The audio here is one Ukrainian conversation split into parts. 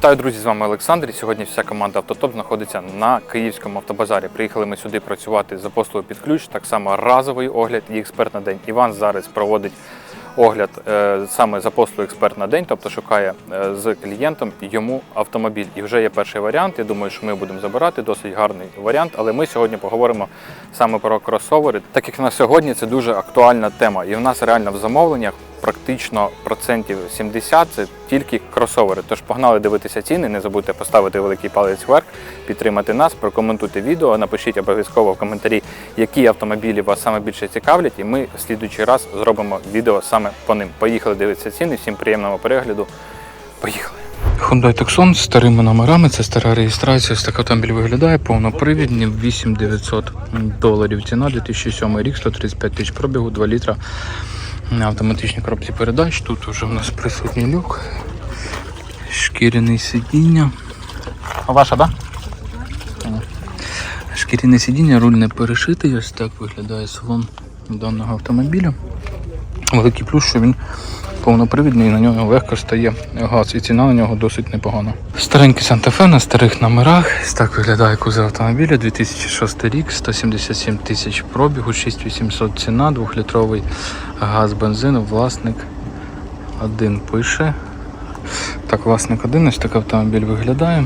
Вітаю, друзі! З вами Олександр. І Сьогодні вся команда Автотоп знаходиться на київському автобазарі. Приїхали ми сюди працювати за послугою під ключ, так само разовий огляд і експерт на день. Іван зараз проводить огляд е, саме за послугою експерт на день, тобто шукає е, з клієнтом йому автомобіль. І вже є перший варіант. Я думаю, що ми будемо забирати досить гарний варіант. Але ми сьогодні поговоримо саме про кросовери, так як на сьогодні це дуже актуальна тема, і в нас реально в замовленнях. Практично процентів 70 це тільки кросовери. Тож погнали дивитися ціни. Не забудьте поставити великий палець вверх, підтримати нас, прокоментуйте відео. Напишіть обов'язково в коментарі, які автомобілі вас саме більше цікавлять, і ми в слідуючий раз зробимо відео саме по ним. Поїхали дивитися ціни. Всім приємного перегляду. Поїхали. Hyundai Tucson з старими номерами, це стара реєстрація. Ось так автомобіль виглядає, повнопривідний, 8900 доларів ціна, 2007 рік, 135 тисяч пробігу, 2 літра на автоматичній коробці передач. Тут вже в нас присутній люк, шкіряне сидіння. А ваша, так? Да? Шкіряне сидіння, руль не перешитий, ось так виглядає салон даного автомобіля. Великий плюс, що він повнопривідний, і на нього легко стає газ, і ціна на нього досить непогана. Старенький Санта-Фе на старих номерах. Так виглядає кузов автомобіля, 2006 рік, 177 тисяч пробігу, 6800 ціна, 2-літровий газ бензину, власник один пише. Так, власник один, ось так автомобіль виглядає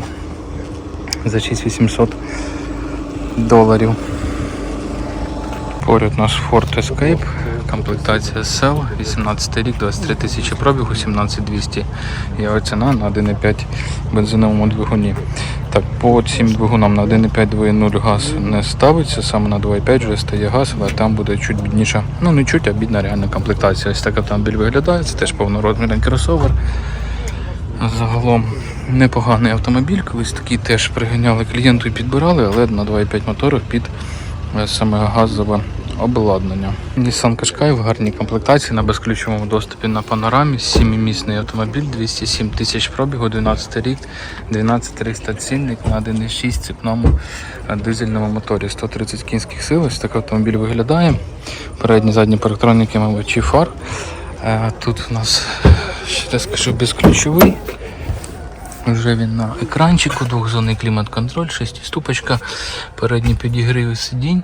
за 6800 доларів. Поряд у нас Ford Escape, комплектація SL, 18 рік, 23 тисячі пробігу, 17200 є ціна на 1,5 бензиновому двигуні. Так, по цим двигунам на 1,5 2.0 газ не ставиться, саме на 2,5 вже стає газ, але там буде чуть бідніша, ну не чуть, а бідна реальна комплектація. Ось так автомобіль виглядає, це теж повнорозмірний кросовер. Загалом непоганий автомобіль, колись такий теж приганяли клієнту і підбирали, але на 2,5 моторах під саме газове обладнання. Nissan Qashqai в гарній комплектації на безключовому доступі на панорамі. 7-місний автомобіль, 207 тисяч пробігу, 12 рік, 12300 цінник на 1,6 цепному е, дизельному моторі. 130 кінських сил. Ось так автомобіль виглядає. Передні задні парктроніки, мабуть, фар. Е, Тут у нас ще раз скажу безключовий. Вже він на екранчику, двохзонний клімат-контроль, шестиступочка, передні підігриви сидінь.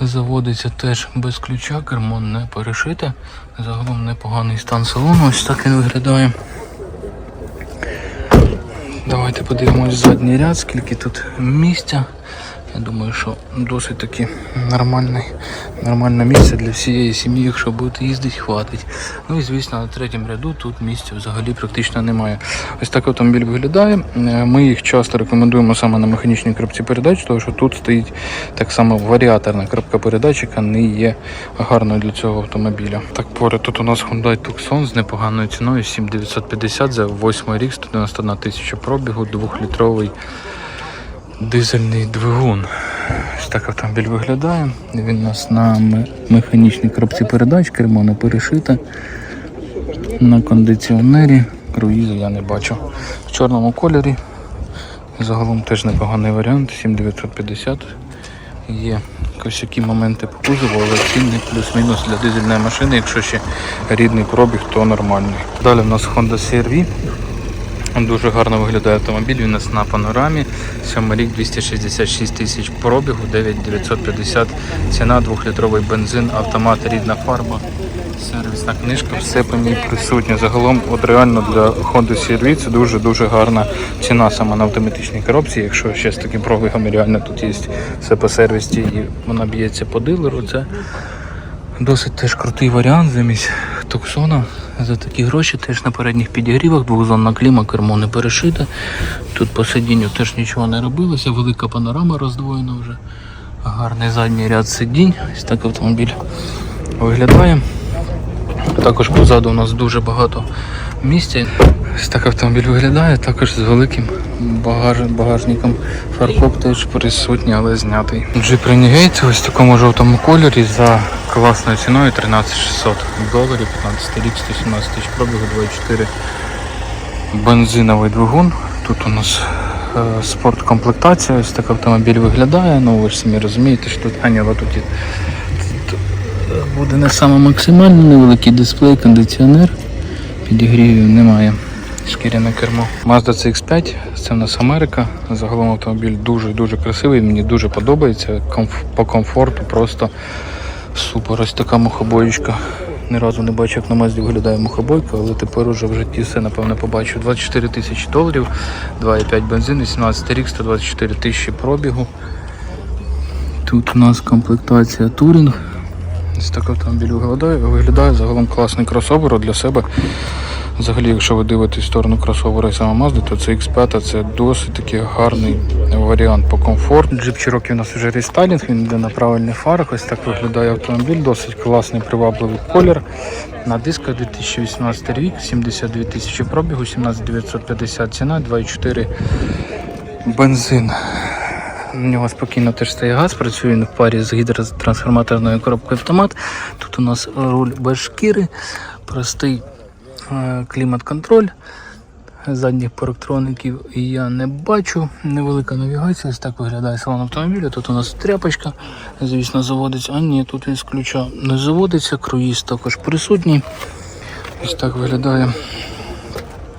Заводиться теж без ключа, кермо не перешите. Загалом непоганий стан салону, ось так він виглядає. Давайте подивимось задній ряд, скільки тут місця. Я думаю, що досить таки нормальне, нормальне місце для всієї сім'ї, якщо будете їздити, хватить. Ну і звісно, на третьому ряду тут місця взагалі практично немає. Ось так автомобіль виглядає. Е, Ми їх часто рекомендуємо саме на механічній коробці передач, тому що тут стоїть так само варіаторна коробка передач, яка не є гарною для цього автомобіля. Так поряд тут у нас Hyundai Tucson з непоганою ціною 7950 за 8 рік, 191 тисяча пробігу, 2-літровий дизельний двигун. Ось так автомобіль виглядає. Він у нас на механічній коробці передач, кермо не перешите. На кондиціонері. Круїзу я не бачу. В чорному кольорі. Загалом теж непоганий варіант. 7950. Є косякі моменти по кузову, але цінник плюс-мінус для дизельної машини. Якщо ще рідний пробіг, то нормальний. Далі в нас Honda CR-V. Дуже гарно виглядає автомобіль, він у нас на панорамі. 7 рік 266 тисяч пробігу, 9950 ціна, 2-літровий бензин, автомат, рідна фарба, сервісна книжка, все по ній присутнє. Загалом, от реально для Honda CR-V це дуже-дуже гарна ціна саме на автоматичній коробці. Якщо ще з таким пробігом реально тут є все по сервісі і вона б'ється по дилеру, це Досить теж крутий варіант замість Туксона. За такі гроші теж на передніх підігрівах, двохзонна кліма, кермо не перешите. Тут по сидінню теж нічого не робилося, велика панорама роздвоєна вже. Гарний задній ряд сидінь. Ось так автомобіль виглядає. Також позаду у нас дуже багато місця. Ось так автомобіль виглядає, також з великим багаж, багажником. Фаркоп теж присутній, але знятий. Jeep Renegade ось в такому жовтому кольорі за класною ціною 13600 доларів, 15 рік, 117 тисяч пробігу, 24 бензиновий двигун. Тут у нас е, спорткомплектація, ось так автомобіль виглядає. Ну ви ж самі розумієте, що тут Аня, тут, буде не саме максимально невеликий дисплей, кондиціонер. Підігрівів немає. Шкіряне кермо. Mazda CX5, це в нас Америка. Загалом автомобіль дуже-дуже красивий, мені дуже подобається. Комф- По комфорту просто супер. Ось така мухобоїчка. Ні разу не бачив, як на Мазді виглядає мухобойка, але тепер уже в житті все напевно побачу. 24 тисячі доларів, 2,5 бензин, 18 рік, 124 тисячі пробігу. Тут у нас комплектація Турінг. Ось так автомобіль виглядає. Виглядає загалом класний кросовер для себе. Взагалі, якщо ви дивитесь в сторону кросовера і саме Mazda, то це X5 це досить такий гарний варіант по комфорту. Джип Cherokee у нас вже рестайлінг, він йде на правильних фарах. Ось так виглядає автомобіль, досить класний привабливий колір. На дисках 2018 рік, 72 тисячі пробігу, 17950 ціна, 2,4 бензин. У нього спокійно теж стає газ, працює він в парі з гідротрансформаторною коробкою автомат. Тут у нас руль без шкіри, простий е, клімат-контроль. Задніх парктроників я не бачу. Невелика навігація, ось так виглядає салон автомобіля. Тут у нас тряпочка, звісно, заводиться. А ні, тут він з ключа не заводиться, круїз також присутній. Ось так виглядає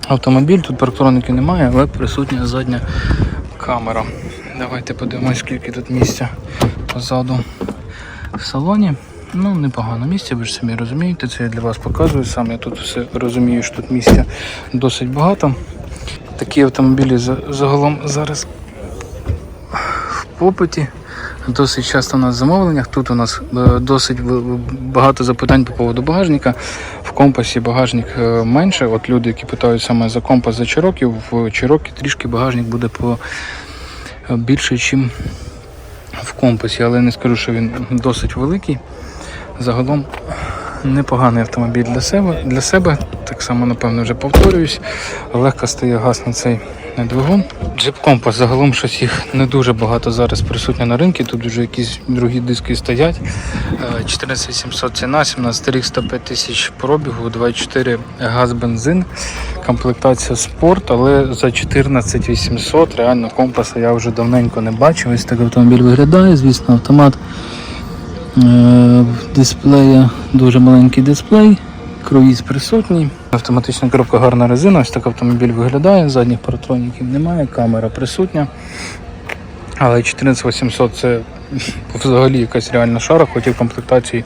автомобіль. Тут парктроники немає, але присутня задня камера. Давайте подивимось, скільки тут місця позаду в салоні. Ну, непогано місце, ви ж самі розумієте, це я для вас показую. Сам я тут все розумію, що тут місця досить багато. Такі автомобілі загалом зараз в попиті. Досить часто у нас в замовленнях. Тут у нас е, досить багато запитань по поводу багажника. В компасі багажник е, менше. От люди, які питають саме за компас за Cherokee, в Cherokee трішки багажник буде по більше, ніж в компасі, але не скажу, що він досить великий. Загалом непоганий автомобіль для себе. Для себе так само, напевно, вже повторююсь. Легко стає газ на цей двигун. Джип компас загалом щось їх не дуже багато зараз присутньо на ринку. Тут вже якісь другі диски стоять. Е, 14700 ціна, 17 рік, 105 тисяч пробігу, 24 газ бензин, комплектація спорт, але за 14800 реально компаса я вже давненько не бачив. Ось так автомобіль виглядає, звісно, автомат. Е, В дисплеї дуже маленький дисплей, круїз присутній. Автоматична коробка гарна резина, ось так автомобіль виглядає, задніх паратроніків немає, камера присутня. Але 14800 це взагалі якась реальна шара, хоч і в комплектації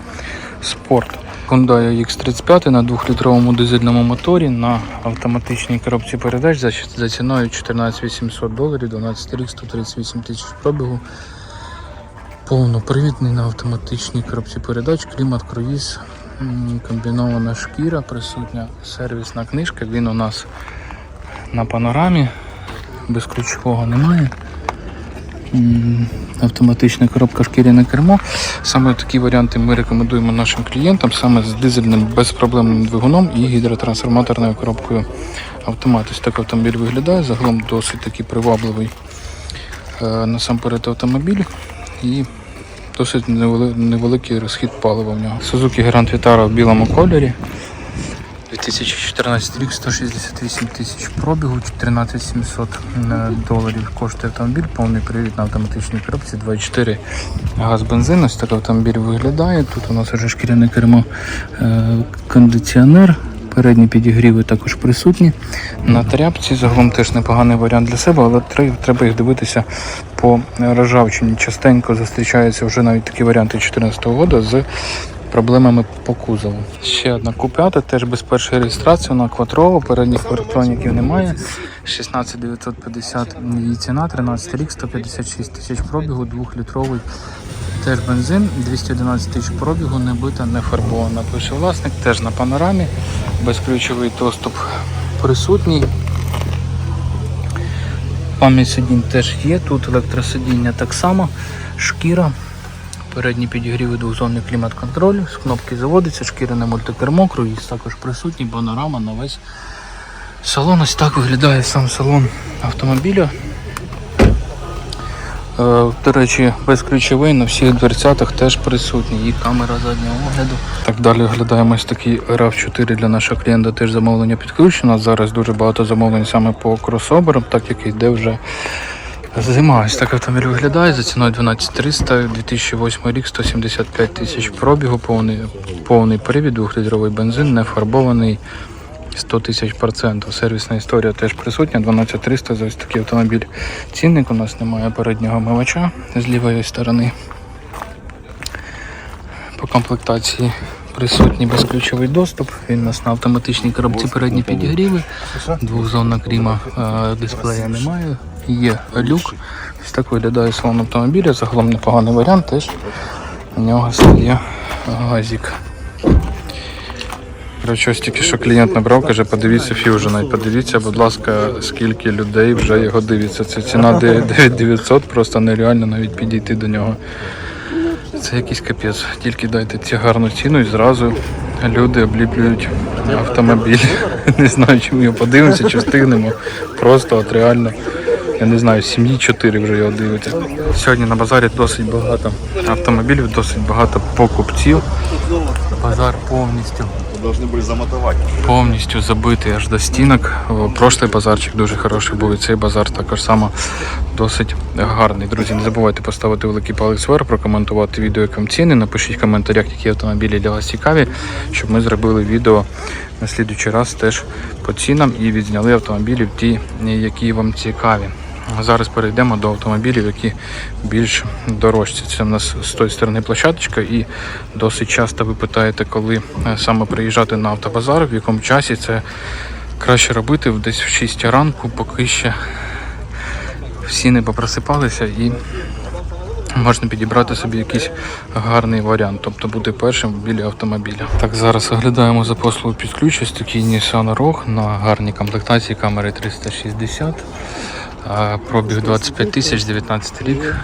спорт. Hyundai X35 на 2-літровому дизельному моторі на автоматичній коробці передач за ціною 14 800 доларів, 12 рік, 138 тисяч пробігу. Повнопривідний на автоматичній коробці передач, клімат, круїз, комбінована шкіра, присутня сервісна книжка. Він у нас на панорамі, без ключового немає. Автоматична коробка шкіряне кермо. Саме такі варіанти ми рекомендуємо нашим клієнтам саме з дизельним безпроблемним двигуном і гідротрансформаторною коробкою автомат. Ось так автомобіль виглядає. Загалом досить такий привабливий е, насамперед автомобіль і досить невеликий розхід палива в нього. Suzuki Grand Vitara в білому кольорі. 2014 рік, 168 тисяч пробігу, 14 700 е, доларів коштує автомобіль, повний привід на автоматичній коробці, 24 газ бензин. Ось так автомобіль виглядає. Тут у нас вже шкіряне кермо, е, кондиціонер. Передні підігріви також присутні. На тряпці загалом теж непоганий варіант для себе, але треба їх дивитися по ржавчині. Частенько зустрічаються вже навіть такі варіанти 2014 року з проблемами по кузову. Ще одна купята, теж без першої реєстрації, вона квадрова, передніх електроніків немає. 16950 її ціна, 13 рік, 156 тисяч пробігу, 2-літровий теж бензин, 211 тисяч пробігу, не бита, не фарбована. Пише власник, теж на панорамі, безключовий доступ присутній. Пам'ять сидінь теж є, тут електросидіння так само, шкіра, передні підігріви двохзонний клімат-контроль, з кнопки заводиться, шкіряне мультикермо, круїз також присутній, панорама на весь салон. Ось так виглядає сам салон автомобіля. Е, До речі, безключовий на всіх дверцятах теж присутній. І камера заднього огляду. Так далі оглядаємо ось такий rav 4 для нашого клієнта. Теж замовлення підключено. Зараз дуже багато замовлень саме по кросоверам, так як йде вже зима. Так автомобіль виглядає за ціною 12300, 2008 рік, 175 тисяч пробігу, повний, повний привід, 2-літровий бензин, не фарбований. 100 тисяч процентів. Сервісна історія теж присутня. 12300 за ось такий автомобіль. Цінник у нас немає переднього мивача з лівої сторони. По комплектації присутній безключовий доступ. Він у нас на автоматичній коробці передні підігріви. Двохзонна кріма е, дисплея немає. Є люк. Ось так виглядає салон автомобіля. Загалом непоганий варіант. Теж у нього є газик. Коротше, ось тільки що клієнт набрав, каже, подивіться Fusion. Подивіться, будь ласка, скільки людей вже його дивиться. Це ціна 9900, просто нереально навіть підійти до нього. Це якийсь капець. Тільки дайте ці гарну ціну і зразу люди обліплюють автомобіль. Не знаю, чи ми його подивимося, чи встигнемо. Просто от реально, я не знаю, сім'ї 4 вже його дивиться. Сьогодні на базарі досить багато автомобілів, досить багато покупців. Базар повністю Должны были замотовать. повністю забитий аж до стінок. Прошлий базарчик дуже хороший був, і цей базар також само досить гарний. Друзі, не забувайте поставити великий палець вверх, прокоментувати відео, як вам ціни. Напишіть в коментарях, які автомобілі для вас цікаві, щоб ми зробили відео на слідуючий раз теж по цінам і відзняли автомобілів ті, які вам цікаві. Зараз перейдемо до автомобілів, які більш дорожчі. Це в нас з тої сторони площадочка, і досить часто ви питаєте, коли е, саме приїжджати на автобазар, в якому часі це краще робити десь в 6 ранку, поки ще всі не попросипалися і можна підібрати собі якийсь гарний варіант, тобто бути першим біля автомобіля. Так, зараз оглядаємо за послугу під ключ ось такий Nissan Rogue на гарній комплектації камери 360. Пробіг 25 тисяч, 19 рік,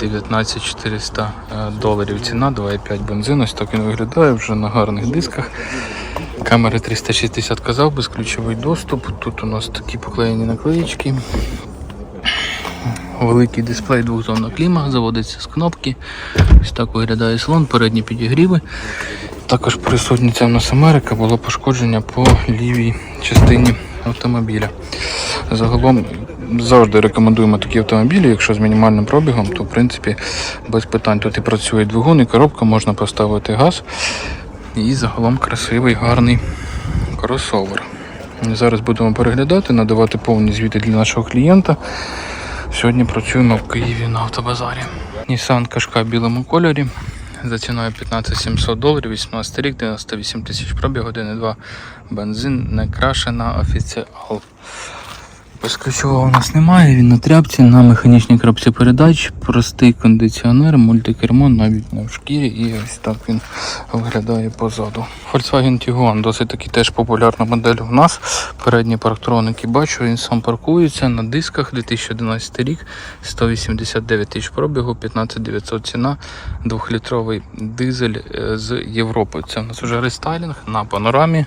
19400 е, доларів ціна, 2,5 бензин. Ось так він виглядає вже на гарних дисках. Камери 360 казав, безключовий доступ. Тут у нас такі поклеєні наклеїчки. Великий дисплей двохзонна кліма, заводиться з кнопки. Ось так виглядає салон, передні підігріви. Також присутня ця в нас Америка, було пошкодження по лівій частині автомобіля. Загалом завжди рекомендуємо такі автомобілі, якщо з мінімальним пробігом, то в принципі без питань. Тут і працює двигун, і коробка, можна поставити газ. І загалом красивий, гарний кросовер. Зараз будемо переглядати, надавати повні звіти для нашого клієнта. Сьогодні працюємо в Києві на автобазарі. Nissan Qashqai в білому кольорі. За ціною 15 700 доларів, 18 рік, 98 тисяч пробіг, 1,2 бензин, не крашена офіціал. Безключового у нас немає, він на тряпці, на механічній коробці передач, простий кондиціонер, мультикермо, навіть не в шкірі, і ось так він виглядає позаду. Volkswagen Tiguan досить таки теж популярна модель у нас. Передні парктроники бачу, він сам паркується на дисках 2011 рік, 189 тисяч пробігу, 15 900 ціна, 2-літровий дизель е, з Європи. Це у нас вже рестайлінг на панорамі.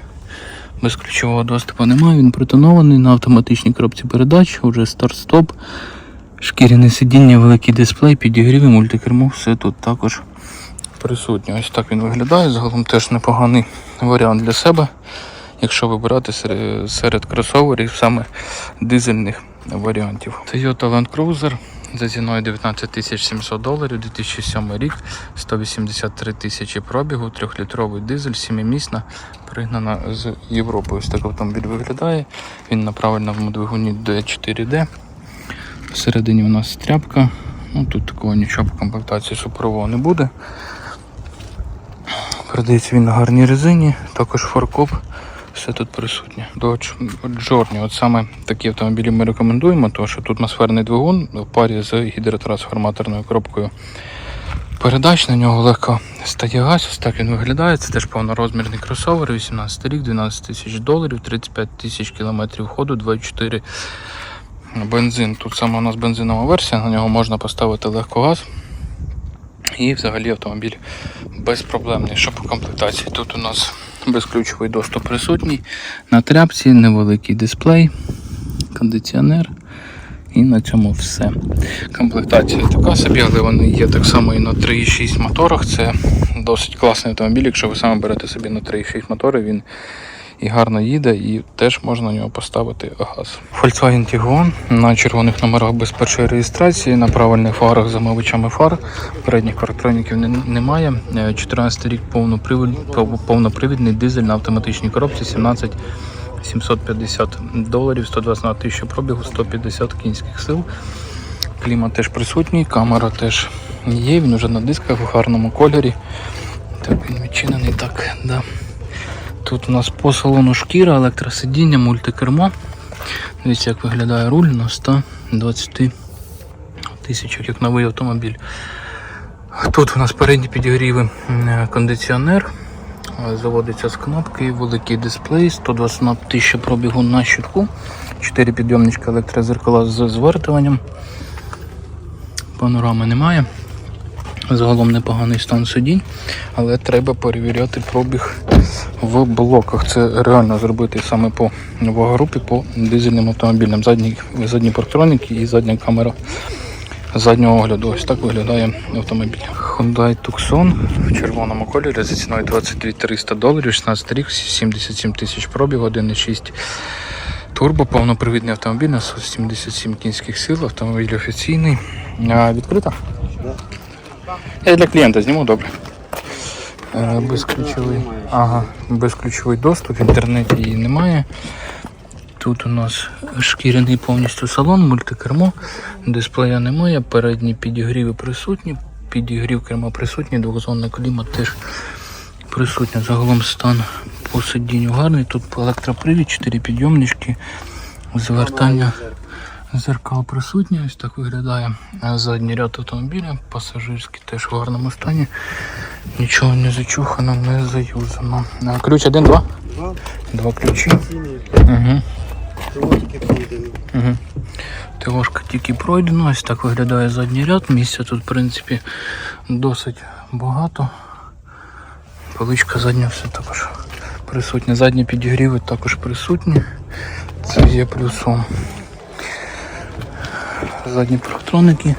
Без ключового доступу немає, він притонований на автоматичній коробці передач, уже старт-стоп, шкіряне сидіння, великий дисплей, підігріви, мультикермо, все тут також присутнє. Ось так він виглядає. Загалом теж непоганий варіант для себе, якщо вибирати серед кросоверів саме дизельних варіантів. Toyota Land Cruiser за ціною 19 700 доларів, 2007 рік, 183 тисячі пробігу, 3-літровий дизель, 7-місна, пригнана з Європи. Ось так автомобіль виглядає. Він на правильному двигуні D4D. Всередині у нас тряпка. Ну, тут такого нічого по комплектації супрового не буде. Продається він на гарній резині, також форкоп. Все тут присутнє. Dodge Journey. От саме такі автомобілі ми рекомендуємо, тому що тут атмосферний двигун в парі з гідротрансформаторною коробкою передач. На нього легко стає газ. Ось так він виглядає. Це теж повнорозмірний кросовер, 18 рік, 12 тисяч доларів, 35 тисяч кілометрів ходу, 2,4 бензин. Тут саме у нас бензинова версія, на нього можна поставити легко газ. І взагалі автомобіль безпроблемний. Що по комплектації? Тут у нас безключовий доступ присутній. На тряпці невеликий дисплей, кондиціонер. І на цьому все. Комплектація така собі, але вони є так само і на 3,6 моторах. Це досить класний автомобіль. Якщо ви саме берете собі на 3,6 мотори, він і гарно їде, і теж можна на нього поставити газ. Volkswagen Tiguan на червоних номерах без першої реєстрації, на правильних фарах з замивачами фар. Передніх парктроніків немає. Е, 14 рік повнопривідний дизель на автоматичній коробці 17 750 доларів, 121 тисяча пробігу, 150 кінських сил. Клімат теж присутній, камера теж є, він вже на дисках в гарному кольорі. Так, він відчинений так, да. Тут у нас по салону шкіра, електросидіння, мультикермо. Дивіться, як виглядає руль на 120 тисячах, як новий автомобіль. Тут у нас передні підігріви кондиціонер. Заводиться з кнопки, великий дисплей, 121 тисяча пробігу на щитку, 4 підйомничка електрозеркала з звертуванням. Панорами немає. Загалом непоганий стан сидінь, але треба перевіряти пробіг в блоках. Це реально зробити саме по вагорупі, по дизельним автомобілям. Задні, задні парктроніки і задня камера заднього огляду. Ось так виглядає автомобіль. Hyundai Tucson в червоному кольорі за ціною 22 300 доларів, 16 рік, 77 тисяч пробіг, 1,6 турбо, повнопривідний автомобіль на 77 кінських сил, автомобіль офіційний. А, відкрита? Я для клієнта зніму добре. Е, Безключовий, ага, безключовий доступ, в інтернеті її немає. Тут у нас шкіряний повністю салон, мультикермо, дисплея немає, передні підігріви присутні, підігрів керма присутній, двохзонний клімат теж присутній. Загалом стан по сидінню гарний. Тут електропривід, 4 підйомнички, звертання зеркал присутні. Ось так виглядає Е, задній ряд автомобіля, пасажирський теж в гарному стані. Нічого не зачухано, не заюзано. Е, Ключ один, два? Два Два ключі. Угу. Угу. ТОшка тільки пройдена, ось так виглядає задній ряд. Місця тут, в принципі, досить багато. Поличка задня все також присутня. Задні підігріви також присутні. Це є плюсом. Задні парктроники.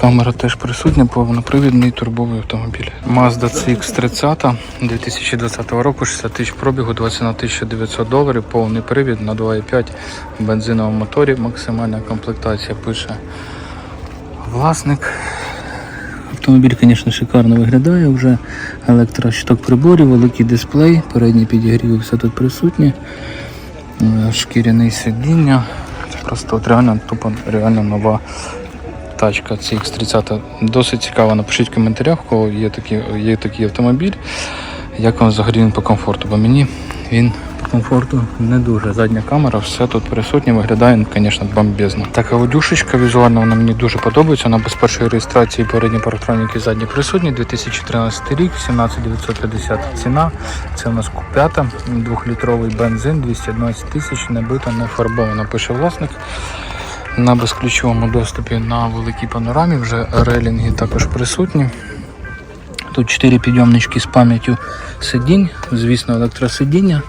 Камера теж присутня, повнопривідний турбовий автомобіль. Mazda CX-30 2020 року, 60 тисяч пробігу, 21 900 доларів, повний привід на 2,5 бензиновому моторі, максимальна комплектація пише власник. Автомобіль, звісно, шикарно виглядає, вже електрощиток приборів, великий дисплей, передні підігріви, все тут присутнє, Е, шкіряне сидіння. Просто от реально тупо реально нова тачка CX-30. Досить цікаво. Напишіть в коментарях, у кого є такий, є такий автомобіль. Як вам взагалі він по комфорту? Бо мені він комфорту не дуже. Задня камера, все тут присутнє, виглядає, звісно, бомбезно. Така водюшечка візуально вона мені дуже подобається. Вона без першої реєстрації передні парктроніки задні присутні. 2013 рік, 17950 ціна. Це у нас купята, двохлітровий бензин, 211 тисяч, небита, не фарбована, пише власник. На безключовому доступі на великій панорамі вже релінги також присутні. Тут 4 підйомнички з пам'яттю сидінь, звісно, електросидіння.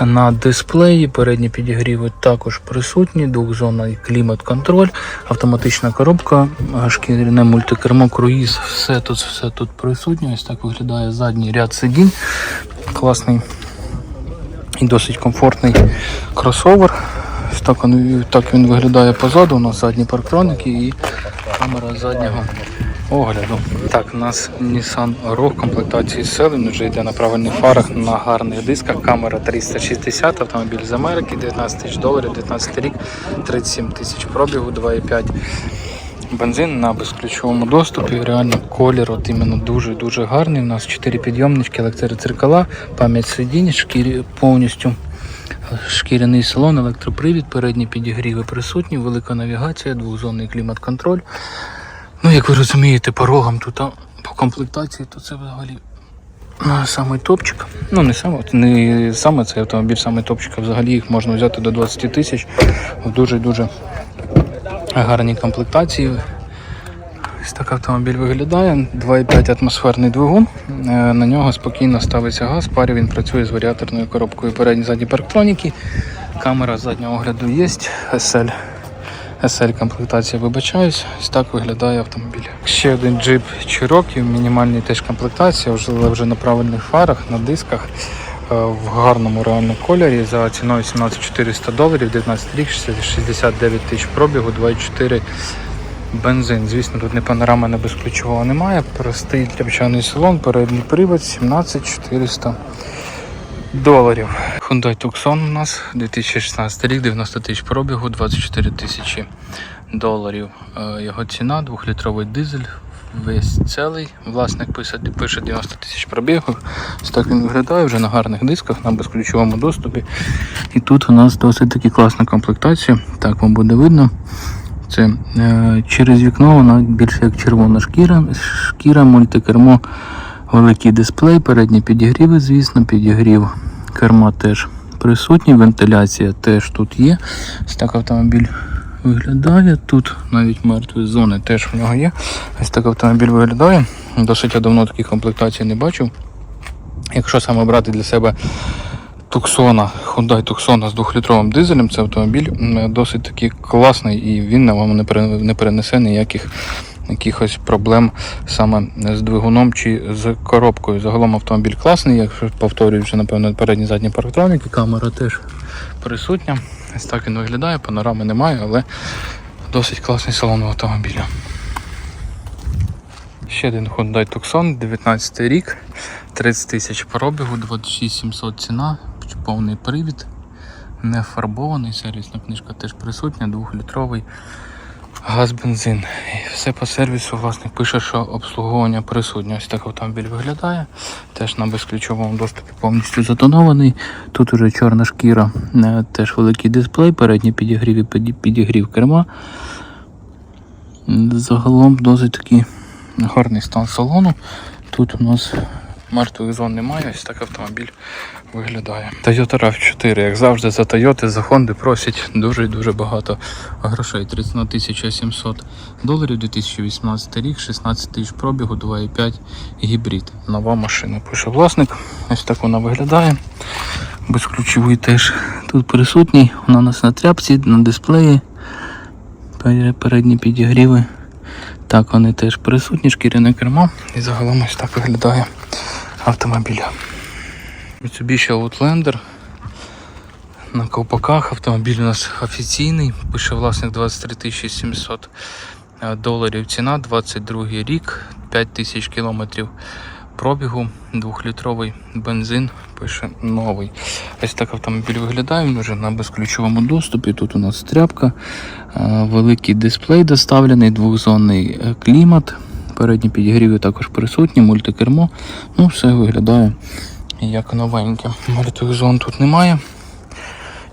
На дисплеї передні підігріви також присутні, двохзонний клімат-контроль, автоматична коробка, шкіряне мультикермо, круїз, все тут, все тут присутнє. Ось так виглядає задній ряд сидінь. Класний і досить комфортний кросовер. Ось так він, так він виглядає позаду. У нас задні парктроники і камера заднього огляду. Так, у нас Nissan Rogue комплектації сели, вже йде на правильних фарах, на гарних дисках. Камера 360, автомобіль з Америки, 19 тисяч доларів, 19 рік, 37 тисяч пробігу, 2,5 бензин на безключовому доступі. Реально колір от іменно дуже-дуже гарний. У нас 4 підйомнички, електрициркала, пам'ять сидінь, шкірі повністю шкіряний салон, електропривід, передні підігріви присутні, велика навігація, двохзонний клімат-контроль. Ну, як ви розумієте, по рогам тут по комплектації, то це взагалі а, самий топчик. Ну, не саме, не саме цей автомобіль, саме топчик, взагалі їх можна взяти до 20 тисяч в дуже-дуже гарній комплектації. Ось так автомобіль виглядає. 2,5 атмосферний двигун. Е, На нього спокійно ставиться газ. Парі він працює з варіаторною коробкою передні задні парктроніки. Камера заднього огляду є. SL. SL комплектація вибачаюсь. Ось так виглядає автомобіль. Ще один джип Cherokee, мінімальний теж комплектація, але вже на правильних фарах, на дисках. е, В гарному реальному кольорі за ціною 17 400 доларів, 19 рік, 69 тисяч пробігу, 2,4 Бензин, звісно, тут не панорама, не безключового немає. Простий тряпчаний салон, передній привод 17400. Доларів. Hyundai Tucson у нас 2016 рік, 90 тисяч пробігу, 24 тисячі доларів. Е, Його ціна, 2-літровий дизель, весь цілий. Власник пише, пише 90 тисяч пробігу. Так він виглядає вже на гарних дисках, на безключовому доступі. І тут у нас досить таки класна комплектація. Так вам буде видно. Це е, через вікно вона більше як червона шкіра, шкіра, мультикермо, великий дисплей, передні підігріви, звісно, підігрів керма теж присутній, вентиляція теж тут є. Ось так автомобіль виглядає. Тут навіть мертві зони теж в нього є. Ось так автомобіль виглядає. Досить я давно таких комплектацій не бачив. Якщо саме брати для себе Туксона, Hyundai Tucson з 2-літровим дизелем, це автомобіль досить таки класний і він на вам не перенесе ніяких якихось проблем саме з двигуном чи з коробкою. Загалом автомобіль класний, якщо повторюю, вже напевно передні задні парктроніки, камера теж присутня. Ось так він виглядає, панорами немає, але досить класний салон автомобіля. Ще один Hyundai Tucson, 19 рік, 30 тисяч пробігу, 26 700 ціна, повний привід, не фарбований, сервісна книжка теж присутня, 2-літровий газ бензин. І все по сервісу власник пише, що обслуговування присутнє. Ось так автомобіль виглядає. Теж на безключовому доступі повністю затонований. Тут уже чорна шкіра, е, теж великий дисплей, передній підігрів і підігрів керма. Загалом досить такий гарний стан салону. Тут у нас мертвих зон немає, ось так автомобіль виглядає. Toyota RAV4, як завжди, за Toyota, за Honda просять дуже і дуже багато грошей. 31 700 доларів 2018 рік, 16 тисяч пробігу, 2,5 гібрид. Нова машина. Пише власник. Ось так вона виглядає. Безключовий теж тут присутній. Вона у нас на тряпці, на дисплеї. Передні підігріви. Так, вони теж присутні, шкіряне кермо. І загалом ось так виглядає автомобіль. Mitsubishi Outlander. На ковпаках автомобіль у нас офіційний. Пише власник 23 700 е, доларів ціна, 22 рік, 5 тисяч кілометрів пробігу, 2-літровий бензин, пише новий. Ось так автомобіль виглядає, він вже на безключовому доступі. Тут у нас тряпка, е, великий дисплей доставлений, двохзонний е, клімат. Передні підігріви також присутні, мультикермо. Ну, все виглядає як новеньке. Мертвих зон тут немає.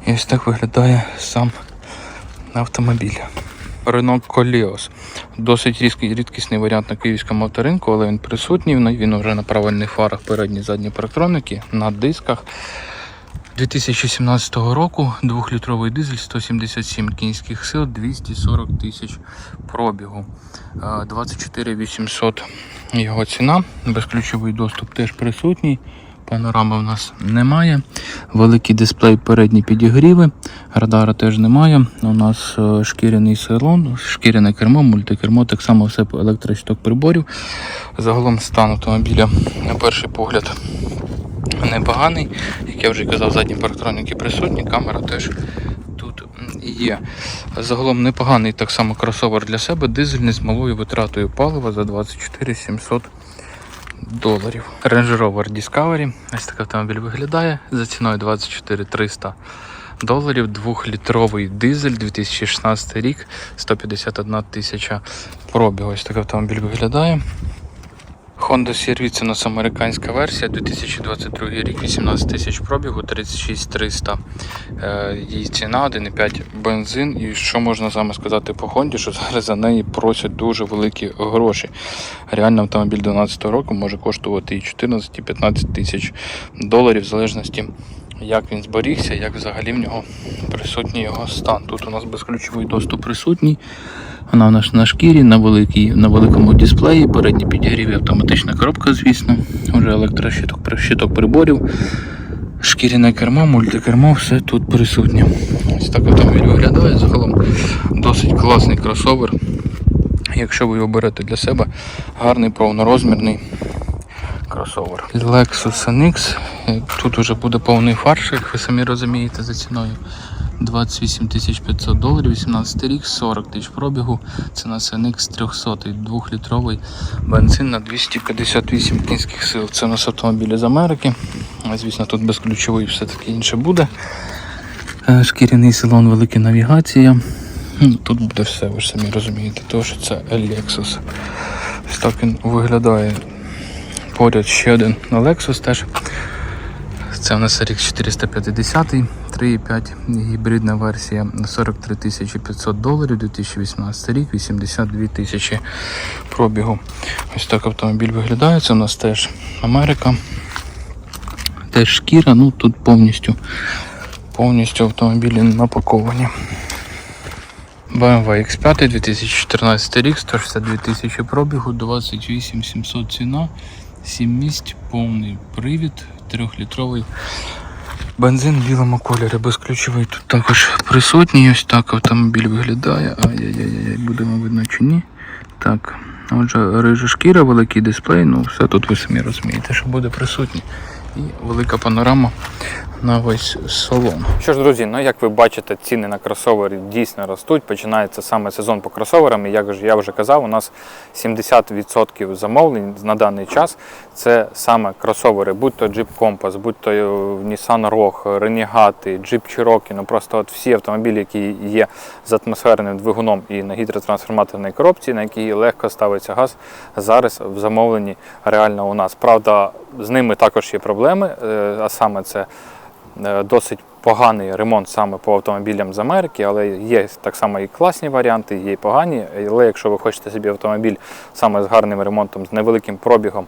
І ось так виглядає сам автомобіль. Renault Koleos. Досить різкий, рідкісний варіант на київському авторинку, але він присутній. Він він вже на правильних фарах передні задні парктроники, на дисках. 2017 року 2-літровий дизель, 177 кінських сил, 240 тисяч пробігу. Е, 24 800 його ціна. Безключовий доступ теж присутній. Панорами в нас немає. Великий дисплей передні підігріви. Радара теж немає. У нас е, шкіряний салон, шкіряне кермо, мультикермо, так само все по електрощиток приборів. Загалом стан автомобіля на перший погляд непоганий. Як я вже казав, задні парктроніки присутні, камера теж тут є. Загалом непоганий так само кросовер для себе, дизельний з малою витратою палива за 24 700 доларів. Range Rover Discovery. Ось так автомобіль виглядає за ціною 24 300 доларів. Двохлітровий дизель 2016 рік, 151 тисяча пробігу. Ось так автомобіль виглядає. Honda це у нас американська версія, 2022 рік, 18 тисяч пробігу, 36 300 е, її ціна, 1,5 бензин. І що можна саме сказати по Honda, що зараз за неї просять дуже великі гроші. Реально автомобіль 2012 року може коштувати і 14, і 15 тисяч доларів, в залежності як він зберігся, як взагалі в нього присутній його стан. Тут у нас безключовий доступ присутній. Вона у нас на шкірі, на, великій, на великому дисплеї, передні підігріві, автоматична коробка, звісно, вже електрощиток щиток приборів, шкіряне кермо, мультикермо, все тут присутнє. Ось так автомобіль виглядає. Загалом досить класний кросовер. Якщо ви його берете для себе, гарний повнорозмірний кросовер. Lexus NX. Тут уже буде повний фарш, як ви самі розумієте, за ціною 28 500 доларів, 18 рік, 40 тисяч пробігу. Це на SNX 300 2-літровий бензин на 258 кінських сил. Це у нас автомобілі з Америки. Звісно, тут безключовий все таки інше буде. Е, Шкіряний салон, велика навігація. Ну, Тут буде все, ви ж самі розумієте, тому що це Lexus. Ось так він виглядає. Поряд ще один Lexus теж. Це у нас RX 450, 3,5 гібридна версія. 43 500 доларів, 2018 рік, 82 тисячі пробігу. Ось так автомобіль виглядає. Це у нас теж Америка. Теж шкіра, ну тут повністю, повністю автомобілі напаковані. BMW X5 2014 рік, 162 тисячі пробігу, 28 700 ціна, 7 місць, повний привід, 3-літровий бензин в білому кольорі, безключовий тут також присутній. Ось так автомобіль виглядає. Ай-яй-яй, будемо видно чи ні. Так, отже, рижа шкіра, великий дисплей, ну все тут ви самі розумієте, що буде присутній. І велика панорама на весь салон. Що ж, друзі, ну як ви бачите, ціни на кросовери дійсно ростуть. Починається саме сезон по кросоверам. І як я вже казав, у нас 70% замовлень на даний час це саме кросовери, будь то Jeep Compass, будь то е, Nissan Rogue, Renegade, Jeep Cherokee, ну просто от всі автомобілі, які є з атмосферним двигуном і на гідротрансформаторній коробці, на якій легко ставиться газ, зараз в замовленні реально у нас. Правда, з ними також є проблеми, е, а саме це досить поганий ремонт саме по автомобілям з Америки, але є так само і класні варіанти, є і погані. Але якщо ви хочете собі автомобіль саме з гарним ремонтом, з невеликим пробігом,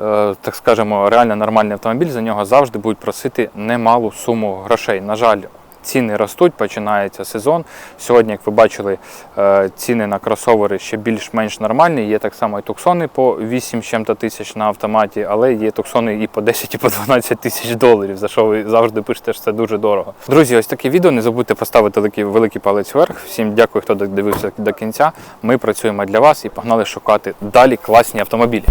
е, так скажемо, реально нормальний автомобіль, за нього завжди будуть просити немалу суму грошей. На жаль, ціни ростуть, починається сезон. Сьогодні, як ви бачили, е, ціни на кросовери ще більш-менш нормальні. Є так само і туксони по 8 чим-то тисяч на автоматі, але є туксони і по 10, і по 12 тисяч доларів, за що ви завжди пишете, що це дуже дорого. Друзі, ось таке відео. Не забудьте поставити великий, великий палець вверх. Всім дякую, хто додивився до кінця. Ми працюємо для вас і погнали шукати далі класні автомобілі.